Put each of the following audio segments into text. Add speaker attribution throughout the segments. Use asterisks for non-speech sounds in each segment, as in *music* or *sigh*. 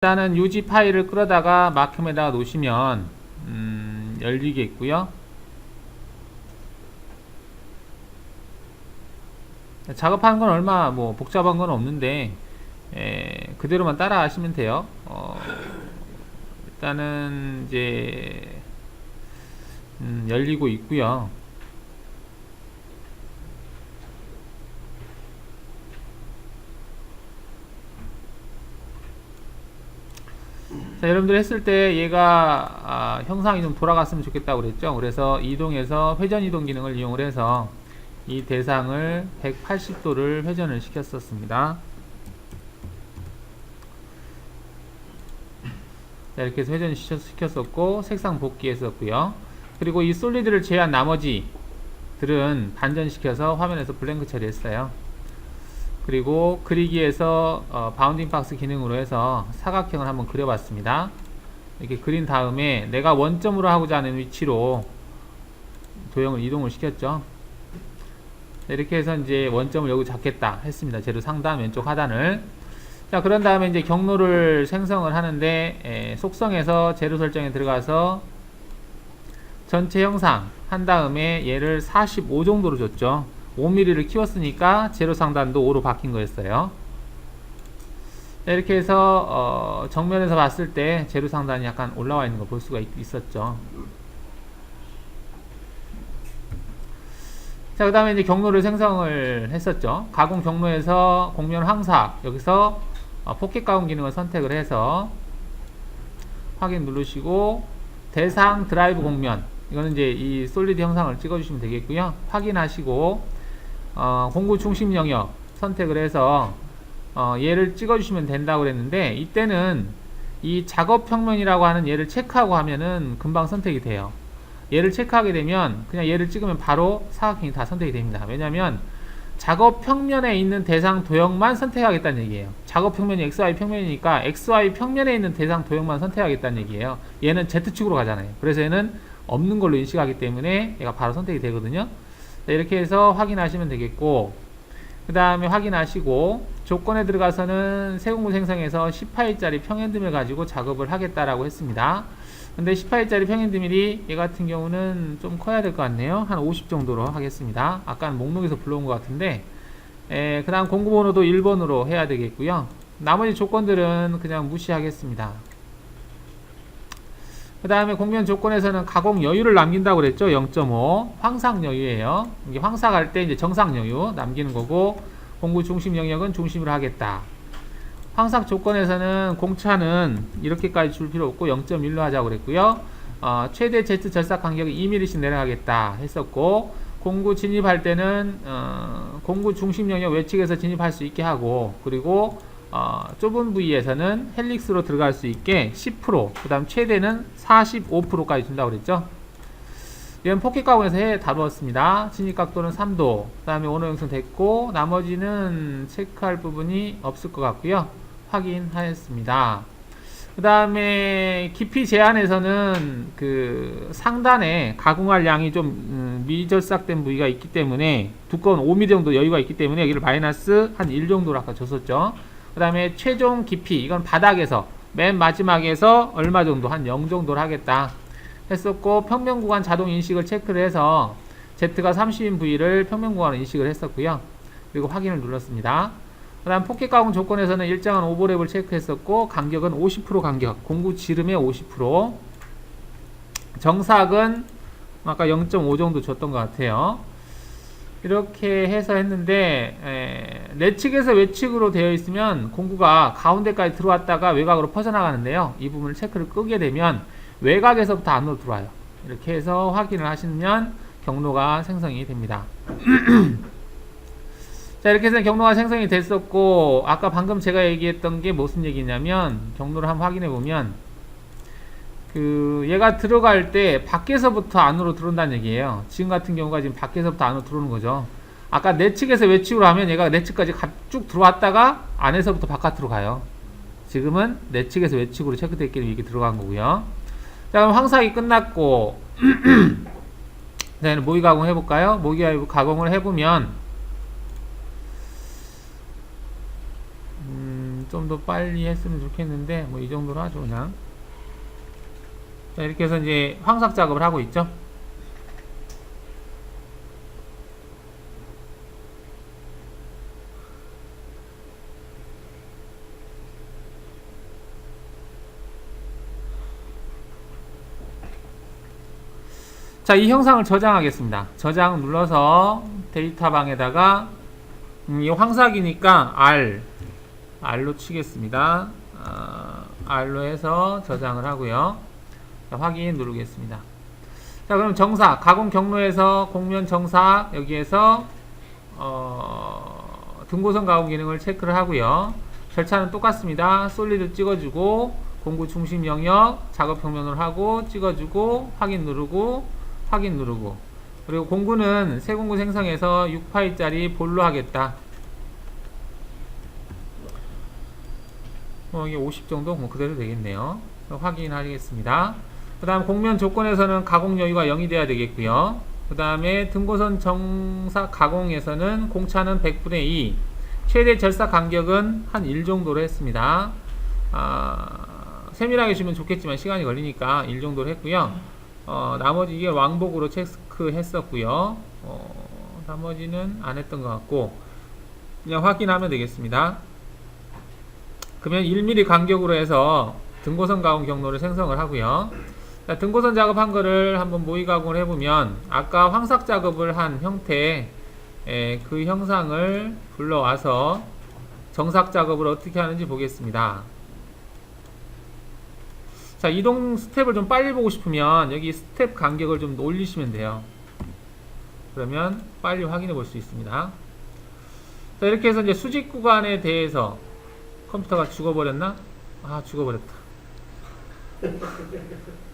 Speaker 1: 일단은 유지 파일을 끌어다가 마크에다가 놓으시면 음, 열리겠고요. 작업하는 건 얼마 뭐 복잡한 건 없는데 에, 그대로만 따라 하시면 돼요. 어, 일단은 이제 음, 열리고 있고요. 자, 여러분들 했을 때 얘가 아, 형상이 좀 돌아갔으면 좋겠다고 그랬죠. 그래서 이동해서 회전 이동 기능을 이용을 해서 이 대상을 180도를 회전을 시켰었습니다. 자, 이렇게 해서 회전 시켰었고 색상 복귀했었고요. 그리고 이 솔리드를 제외한 나머지 들은 반전시켜서 화면에서 블랭크 처리했어요. 그리고 그리기에서 어, 바운딩 박스 기능으로 해서 사각형을 한번 그려봤습니다. 이렇게 그린 다음에 내가 원점으로 하고자 하는 위치로 도형을 이동을 시켰죠. 네, 이렇게 해서 이제 원점을 여기 잡겠다 했습니다. 재료 상단 왼쪽 하단을. 자, 그런 다음에 이제 경로를 생성을 하는데 에, 속성에서 재료 설정에 들어가서 전체 형상 한 다음에 얘를 45 정도로 줬죠. 5mm를 키웠으니까 제로 상단도 5로 바뀐 거였어요. 자, 이렇게 해서 어, 정면에서 봤을 때 제로 상단이 약간 올라와 있는 걸볼 수가 있, 있었죠. 자, 그 다음에 이제 경로를 생성을 했었죠. 가공 경로에서 공면 황사, 여기서 어, 포켓 가공 기능을 선택을 해서 확인 누르시고 대상 드라이브 공면 이거는 이제 이 솔리드 형상을 찍어주시면 되겠고요. 확인하시고 어, 공구 중심 영역 선택을 해서 어, 얘를 찍어주시면 된다고 그랬는데 이때는 이 작업 평면이라고 하는 얘를 체크하고 하면은 금방 선택이 돼요. 얘를 체크하게 되면 그냥 얘를 찍으면 바로 사각형이 다 선택이 됩니다. 왜냐하면 작업 평면에 있는 대상 도형만 선택하겠다는 얘기예요. 작업 평면이 XY 평면이니까 XY 평면에 있는 대상 도형만 선택하겠다는 얘기예요. 얘는 Z축으로 가잖아요. 그래서 얘는 없는 걸로 인식하기 때문에 얘가 바로 선택이 되거든요. 자, 이렇게 해서 확인하시면 되겠고 그 다음에 확인하시고 조건에 들어가서는 세공구 생성에서 18일짜리 평행드밀 가지고 작업을 하겠다라고 했습니다. 근데 18일짜리 평행드밀이 얘 같은 경우는 좀 커야 될 것 같네요. 한 50 정도로 하겠습니다. 아까는 목록에서 불러온 것 같은데 그 다음 공구번호도 1번으로 해야 되겠고요. 나머지 조건들은 그냥 무시하겠습니다. 그 다음에 공면 조건에서는 가공 여유를 남긴다고 그랬죠. 0.5 황삭 여유예요. 이게 황삭할 때 이제 정상 여유 남기는 거고 공구 중심 영역은 중심으로 하겠다. 황삭 조건에서는 공차는 이렇게까지 줄 필요 없고 0.1로 하자고 그랬고요. 어, 최대 Z 절삭 간격이 2mm씩 내려가겠다 했었고 공구 진입할 때는 어, 공구 중심 영역 외측에서 진입할 수 있게 하고 그리고 어, 좁은 부위에서는 헬릭스로 들어갈 수 있게 10%, 그 다음 최대는 45%까지 준다고 그랬죠. 이건 포켓 가공에서 해 다루었습니다. 진입 각도는 3도, 그 다음에 오너 형성 됐고, 나머지는 체크할 부분이 없을 것 같고요. 확인하였습니다. 그 다음에 깊이 제한에서는 그 상단에 가공할 양이 좀 음, 미절삭된 부위가 있기 때문에 두꺼운 5mm 정도 여유가 있기 때문에 여기를 마이너스 한 1 정도로 아까 줬었죠. 그 다음에 최종 깊이 이건 바닥에서 맨 마지막에서 얼마 정도 한 0 정도를 하겠다 했었고 평면 구간 자동 인식을 체크를 해서 Z가 30인 부위를 평면 구간으로 인식을 했었고요. 그리고 확인을 눌렀습니다. 그 다음 포켓 가공 조건에서는 일정한 오버랩을 체크했었고 간격은 50% 간격 공구 지름의 50% 정삭은 아까 0.5 정도 줬던 것 같아요 이렇게 해서 했는데 에, 내측에서 외측으로 되어 있으면 공구가 가운데까지 들어왔다가 외곽으로 퍼져나가는데요. 이 부분을 체크를 끄게 되면 외곽에서부터 안으로 들어와요. 이렇게 해서 확인을 하시면 경로가 생성이 됩니다. *clears throat* 자 이렇게 해서 경로가 생성이 됐었고 아까 방금 제가 얘기했던 게 무슨 얘기냐면 경로를 한번 확인해 보면 그 얘가 들어갈 때 밖에서부터 안으로 들어온다는 얘기예요. 지금 같은 경우가 지금 밖에서부터 안으로 들어오는 거죠. 아까 내 측에서 외측으로 하면 얘가 내 측까지 쭉 들어왔다가 안에서부터 바깥으로 가요. 지금은 내 측에서 외측으로 체크됐기 때문에 이렇게 들어간 거고요. 자 그럼 황삭이 끝났고 *clears throat* 자 모의 가공 해볼까요? 모의 가공을 해보면 음, 좀 더 빨리 했으면 좋겠는데 뭐 이 정도로 하죠 그냥 자 이렇게 해서 이제 황삭 작업을 하고 있죠 자, 이 형상을 저장하겠습니다. 저장 눌러서 데이터 방에다가 음, 이 황삭이니까 R R로 치겠습니다. 아, R로 해서 저장을 하고요. 자, 확인 누르겠습니다. 자, 그럼 정사 가공 경로에서 공면 정사 여기에서 어, 등고선 가공 기능을 체크를 하고요. 절차는 똑같습니다. 솔리드 찍어주고 공구 중심 영역 작업 평면을 하고 찍어주고 확인 누르고 확인 누르고 그리고 공구는 새 공구 생성해서 6파일짜리 볼로 하겠다. 뭐 이게 50 정도 뭐 그대로 되겠네요. 확인하겠습니다. 그 다음 공면 조건에서는 가공 여유가 0이 돼야 되겠고요. 그 다음에 등고선 정사 가공에서는 공차는 100분의 2 최대 절사 간격은 한 1 정도로 했습니다. 아, 세밀하게 주면 좋겠지만 시간이 걸리니까 1 정도로 했고요. 어, 나머지 이게 왕복으로 체크했었고요. 어, 나머지는 안 했던 것 같고 그냥 확인하면 되겠습니다. 그러면 1mm 간격으로 해서 등고선 가공 경로를 생성을 하고요. 자, 등고선 작업한 거를 한번 모의 가공을 해보면 아까 황삭 작업을 한 형태 에, 그 형상을 불러와서 정삭 작업을 어떻게 하는지 보겠습니다. 자, 이동 스텝을 좀 빨리 보고 싶으면 여기 스텝 간격을 좀 올리시면 돼요. 그러면 빨리 확인해 볼 수 있습니다. 자, 이렇게 해서 이제 수직 구간에 대해서 컴퓨터가 죽어버렸나? 아, 죽어버렸다. *laughs*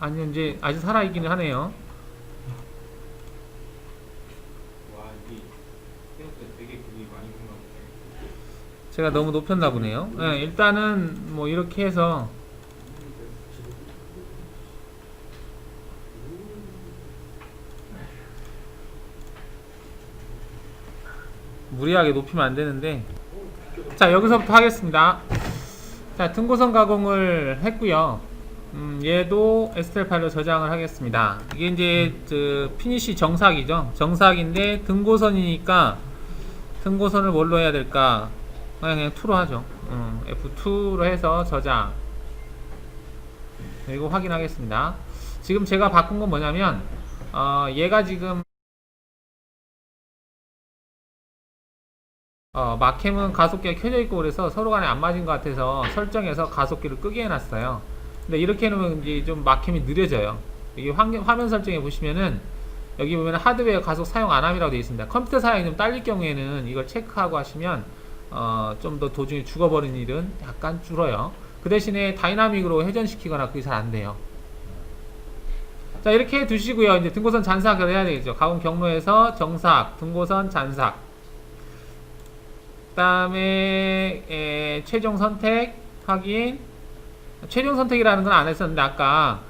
Speaker 1: 아니, 이제 아직 살아있기는 하네요. 제가 너무 높였나 보네요. 네, 일단은 뭐 이렇게 해서 무리하게 높이면 안 되는데 자 여기서부터 하겠습니다. 자 등고선 가공을 했고요. 음, 얘도 STL 파일로 저장을 하겠습니다. 이게 이제 그 피니시 정삭이죠. 정삭인데 등고선이니까 등고선을 뭘로 해야 될까? 그냥 그냥 2로 하죠. 음, F2로 해서 저장. 그리고 확인하겠습니다. 지금 제가 바꾼 건 뭐냐면 어, 얘가 지금 어, 마캠은 가속기가 켜져 있고 그래서 서로 간에 안 맞은 것 같아서 설정해서 가속기를 끄게 해놨어요. 근데 이렇게 해놓으면 이제 좀 마캠이 느려져요. 여기 화면, 설정에 보시면은 여기 보면 하드웨어 가속 사용 안함이라고 되어 있습니다. 컴퓨터 사양이 좀 딸릴 경우에는 이걸 체크하고 하시면 어, 좀 더 도중에 죽어버리는 일은 약간 줄어요. 그 대신에 다이나믹으로 회전시키거나 그게 잘 안 돼요. 자 이렇게 해 두시고요. 이제 등고선 잔삭을 해야 되겠죠. 가공 경로에서 정삭, 등고선 잔삭. 그다음에 에, 최종 선택 확인. 최종 선택이라는 건 안 했었는데 아까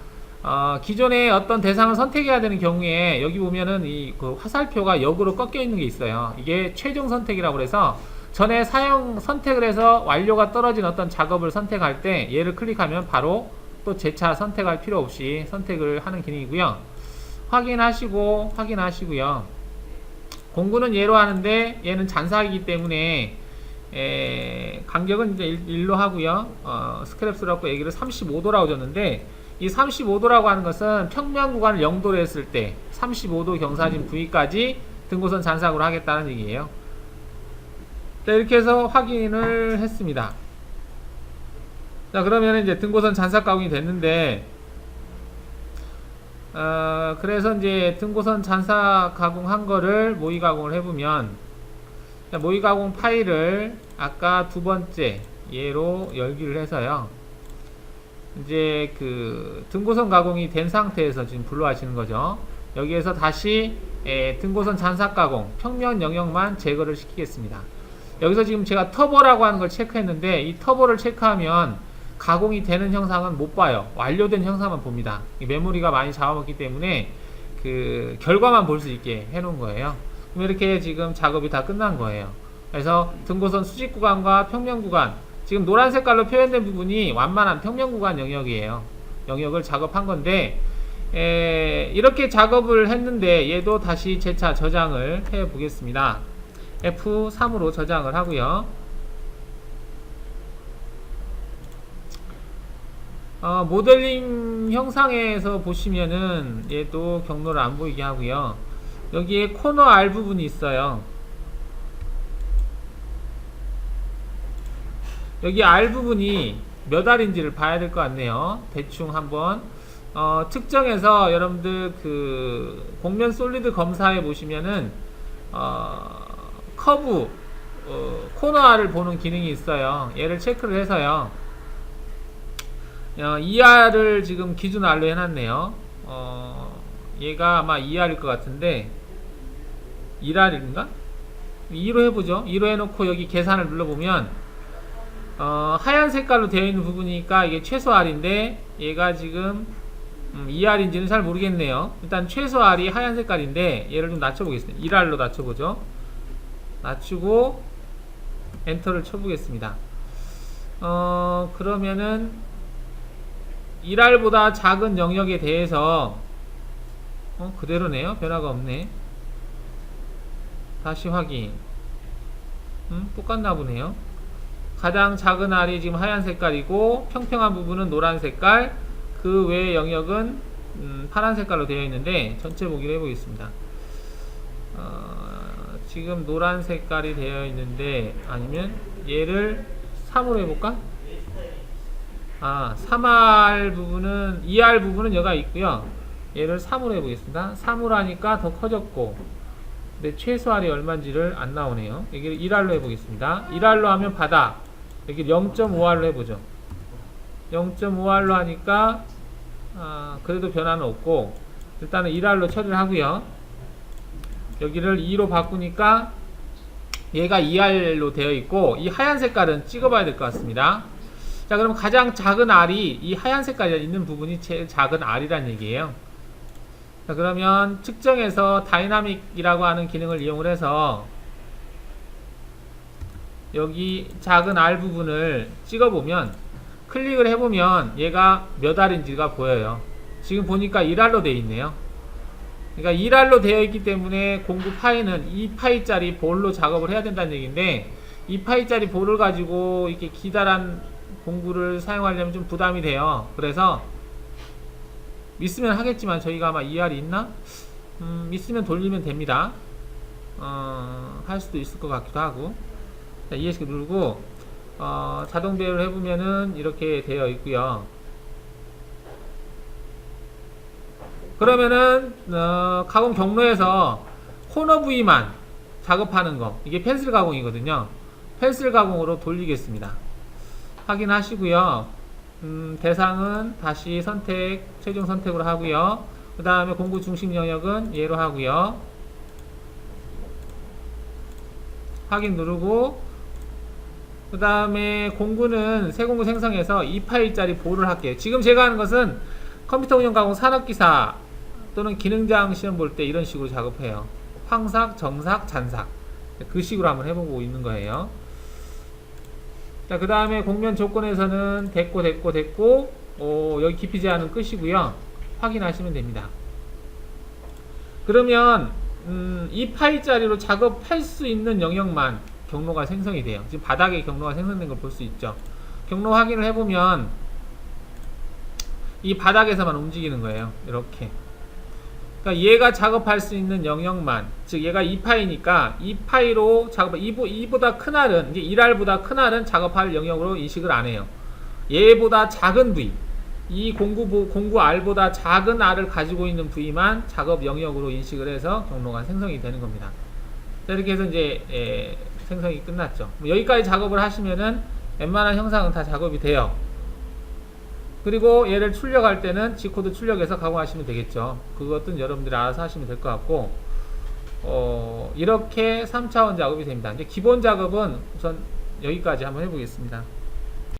Speaker 1: 어, 기존에 어떤 대상을 선택해야 되는 경우에 여기 보면은 이 그 화살표가 역으로 꺾여 있는 게 있어요. 이게 최종 선택이라고 그래서 전에 사용 선택을 해서 완료가 떨어진 어떤 작업을 선택할 때 얘를 클릭하면 바로 또 재차 선택할 필요 없이 선택을 하는 기능이고요. 확인하시고 확인하시고요. 공구는 얘로 하는데 얘는 잔삭이기 때문에 에, 간격은 이제 1, 로 하고요. 어, 스크랩스라고 얘기를 35도라고 줬는데 이 35도라고 하는 것은 평면 구간을 0도로 했을 때 35도 경사진 부위까지 등고선 잔삭으로 하겠다는 얘기예요. 자, 이렇게 해서 확인을 했습니다. 자, 그러면 이제 등고선 잔삭 가공이 됐는데, 어, 그래서 이제 등고선 잔삭 가공한 거를 모의 가공을 해보면, 자, 모의 가공 파일을 아까 두 번째 얘로 열기를 해서요. 이제 그 등고선 가공이 된 상태에서 지금 불러하시는 거죠. 여기에서 다시 에, 등고선 잔삭 가공 평면 영역만 제거를 시키겠습니다. 여기서 지금 제가 터보라고 하는 걸 체크했는데 이 터보를 체크하면 가공이 되는 형상은 못 봐요. 완료된 형상만 봅니다. 이 메모리가 많이 잡아먹기 때문에 그 결과만 볼 수 있게 해놓은 거예요. 그럼 이렇게 지금 작업이 다 끝난 거예요. 그래서 등고선 수직 구간과 평면 구간 지금 노란 색깔로 표현된 부분이 완만한 평면 구간 영역이에요. 영역을 작업한 건데 에, 이렇게 작업을 했는데 얘도 다시 재차 저장을 해 보겠습니다. F3으로 저장을 하고요. 어, 모델링 형상에서 보시면은 얘도 경로를 안 보이게 하고요. 여기에 코너 R 부분이 있어요. 여기 R 부분이 몇 알인지를 봐야 될 것 같네요. 대충 한번 어, 측정해서 여러분들 그 곡면 솔리드 검사해 보시면은 어, 커브 어, 코너 R을 보는 기능이 있어요. 얘를 체크를 해서요. 어, 2R을 지금 기준 R로 해놨네요. 어, 얘가 아마 2R일 것 같은데 1R인가? 2로 해보죠. 2로 해놓고 여기 계산을 눌러보면 어, 하얀 색깔로 되어 있는 부분이니까 이게 최소 R인데 얘가 지금 음, 2R인지는 잘 모르겠네요. 일단 최소 R이 하얀 색깔인데 얘를 좀 낮춰보겠습니다. 1R로 낮춰보죠. 낮추고 엔터를 쳐보겠습니다. 어, 그러면은 1R보다 작은 영역에 대해서 어, 그대로네요. 변화가 없네. 다시 확인. 음, 똑같나 보네요. 가장 작은 R이 지금 하얀 색깔이고 평평한 부분은 노란 색깔 그 외의 영역은 음, 파란 색깔로 되어 있는데 전체 보기를 해보겠습니다. 어, 지금 노란 색깔이 되어 있는데 아니면 얘를 3으로 해볼까? 아, 3R 부분은 2R 부분은 여가 있고요. 얘를 3으로 해보겠습니다. 3으로 하니까 더 커졌고 근데 최소 R이 얼마인지를 안 나오네요. 여기를 1R로 해보겠습니다. 1R로 하면 바다 여기 0.5R로 해보죠. 0.5R로 하니까 아, 그래도 변화는 없고 일단은 1R로 처리를 하고요. 여기를 2로 바꾸니까 얘가 2R로 되어 있고 이 하얀 색깔은 찍어봐야 될 것 같습니다. 자 그럼 가장 작은 R이 이 하얀 색깔이 있는 부분이 제일 작은 R이란 얘기예요. 자 그러면 측정해서 다이나믹이라고 하는 기능을 이용을 해서 여기 작은 R 부분을 찍어보면 클릭을 해보면 얘가 몇 R인지가 보여요. 지금 보니까 1R로 되어 있네요. 그러니까 1R로 되어 있기 때문에 공구 파이는 2파이짜리 볼로 작업을 해야 된다는 얘기인데 2파이짜리 볼을 가지고 이렇게 기다란 공구를 사용하려면 좀 부담이 돼요. 그래서 있으면 하겠지만 저희가 아마 2R이 있나? 음, 있으면 돌리면 됩니다. 어, 할 수도 있을 것 같기도 하고. 자, ESC 누르고 어, 자동 배열을 해보면은 이렇게 되어 있고요. 그러면은 어, 가공 경로에서 코너 부위만 작업하는 거 이게 펜슬 가공이거든요. 펜슬 가공으로 돌리겠습니다. 확인하시고요. 음, 대상은 다시 선택 최종 선택으로 하고요. 그 다음에 공구 중심 영역은 얘로 하고요. 확인 누르고 그 다음에 공구는 새 공구 생성해서 2 파일짜리 보를 할게요. 지금 제가 하는 것은 컴퓨터 운영 가공 산업기사 또는 기능장 시험 볼 때 이런 식으로 작업해요. 황삭, 정삭, 잔삭. 그 식으로 한번 해보고 있는 거예요. 자, 그 다음에 공면 조건에서는 됐고, 됐고, 됐고, 어, 여기 깊이 제한은 끝이고요. 확인하시면 됩니다. 그러면, 음, 이 파일짜리로 작업할 수 있는 영역만 경로가 생성이 돼요. 지금 바닥에 경로가 생성된 걸 볼 수 있죠. 경로 확인을 해보면, 이 바닥에서만 움직이는 거예요. 이렇게. 그러니까 얘가 작업할 수 있는 영역만, 즉 얘가 2파이니까 2파이로 작업, 2보, 보다 큰 알은, 이제 1알보다 큰 알은 작업할 영역으로 인식을 안 해요. 얘보다 작은 부위, 이 공구, 보- 공구 알보다 작은 알을 가지고 있는 부위만 작업 영역으로 인식을 해서 경로가 생성이 되는 겁니다. 자, 이렇게 해서 이제 에, 생성이 끝났죠. 뭐 여기까지 작업을 하시면은 웬만한 형상은 다 작업이 돼요. 그리고 얘를 출력할 때는 G코드 출력해서 가공하시면 되겠죠. 그것은 여러분들이 알아서 하시면 될 것 같고, 어, 이렇게 3차원 작업이 됩니다. 이제 기본 작업은 우선 여기까지 한번 해보겠습니다.